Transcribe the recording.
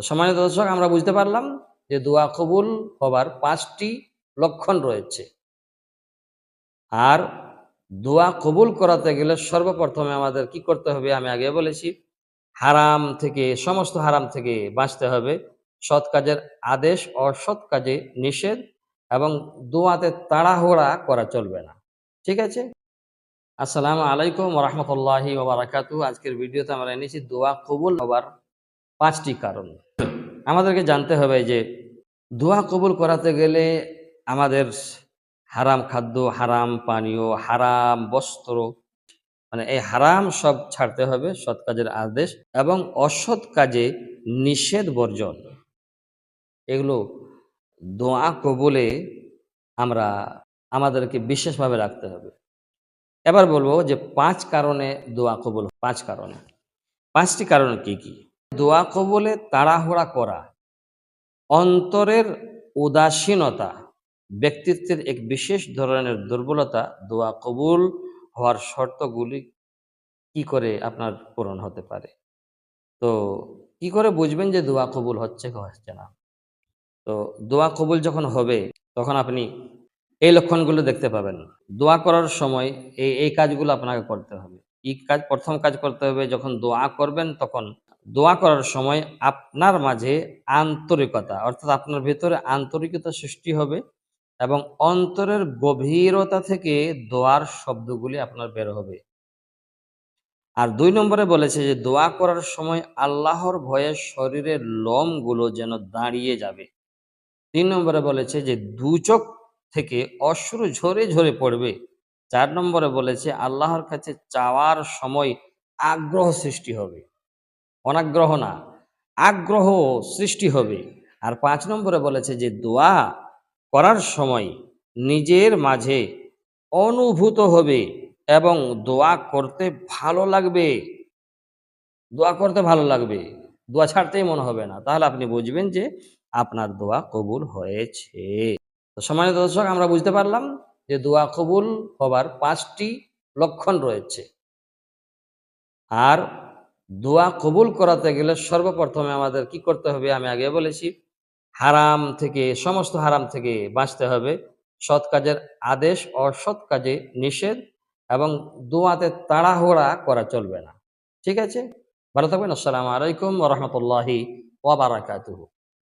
তো সম্মানিত দর্শক, আমরা বুঝতে পারলাম যে দোয়া কবুল হবার পাঁচটি লক্ষণ রয়েছে। আর দোয়া কবুল করাতে গেলে সর্বপ্রথমে আমাদের কি করতে হবে, আমি আগে বলেছি, হারাম থেকে, সমস্ত হারাম থেকে বাঁচতে হবে। সৎ কাজের আদেশ, অসৎ কাজে নিষেধ এবং দোয়াতে তাড়াহুড়া করা চলবে না। ঠিক আছে? আসসালামু আলাইকুম রহমতুল্লাহি ওবরাকাতু আজকের ভিডিওতে আমরা এনেছি দোয়া কবুল হবার পাঁচটি কারণ। আমাদেরকে জানতে হবে যে দোয়া কবুল করাতে গেলে আমাদের হারাম খাদ্য, হারাম পানীয়, হারাম বস্ত্র মানে এই হারাম সব ছাড়তে হবে সৎ কাজের আদেশ এবং অসৎ কাজে নিষেধ বর্জন। এগুলো দোয়া কবুলে আমরা আমাদেরকে বিশেষভাবে রাখতে হবে। এবার বলব যে পাঁচ কারণে দোয়া কবুল, পাঁচ কারণে। পাঁচটি কারণ কি কি? দোয়া কবুলে তাড়াহুড়া করা। অন্তরের উদাসীনতা, ব্যক্তিত্বের এক বিশেষ ধরনের দুর্বলতা দোয়া কবুল হওয়ার শর্তগুলি কি করে আপনার পূরণ হতে পারে? তো কি করে বুঝবেন যে দোয়া কবুল হচ্ছে কি হচ্ছে না? তো দোয়া কবুল যখন হবে, তখন আপনি এই লক্ষণগুলো দেখতে পাবেন। দোয়া করার সময় এই এই কাজগুলো আপনাকে করতে হবে। এই কাজ, প্রথম কাজ করতে হবে, যখন দোয়া করবেন, তখন দোয়া করার সময় আপনার মাঝে আন্তরিকতা, অর্থাৎ আপনার ভেতরে আন্তরিকতা সৃষ্টি হবে এবং অন্তরের গভীরতা থেকে দোয়ার শব্দগুলি আপনার বের হবে। আর দুই নম্বরে বলেছে যে, দোয়া করার সময় আল্লাহর ভয়ে শরীরের লোমগুলো যেন দাঁড়িয়ে যাবে। তিন নম্বরে বলেছে যে, দু চোখ থেকে অশ্রু ঝরে ঝরে পড়বে। চার নম্বরে বলেছে, আল্লাহর কাছে চাওয়ার সময় আগ্রহ সৃষ্টি হবে। অনাগ্রহ না আগ্রহ সৃষ্টি হবে। আর পাঁচ নম্বরে বলেছে যে, দোয়া করার সময় নিজের মাঝে অনুভূত হবে এবং দোয়া করতে ভালো লাগবে। দোয়া করতে ভালো লাগবে। দোয়া ছাড়তেই মনে হবে না। তাহলে আপনি বুঝবেন যে, আপনার দোয়া কবুল হয়েছে। তো দর্শক, আমরা বুঝতে পারলাম যে, দোয়া কবুল হবার পাঁচটি লক্ষণ রয়েছে। আর দোয়া কবুল করাতে গেলে সর্বপ্রথমে আমাদের কি করতে হবে? আমি আগে বলেছি, হারাম থেকে, সমস্ত হারাম থেকে বাঁচতে হবে। সৎ কাজের আদেশ, অসৎ কাজে নিষেধ এবং দোয়াতে তাড়াহোড়া করা চলবে না। ঠিক আছে? ভালো থাকবেন। আসসালামু আলাইকুম রহমতুল্লাহি ওয়াবারাকাতুহু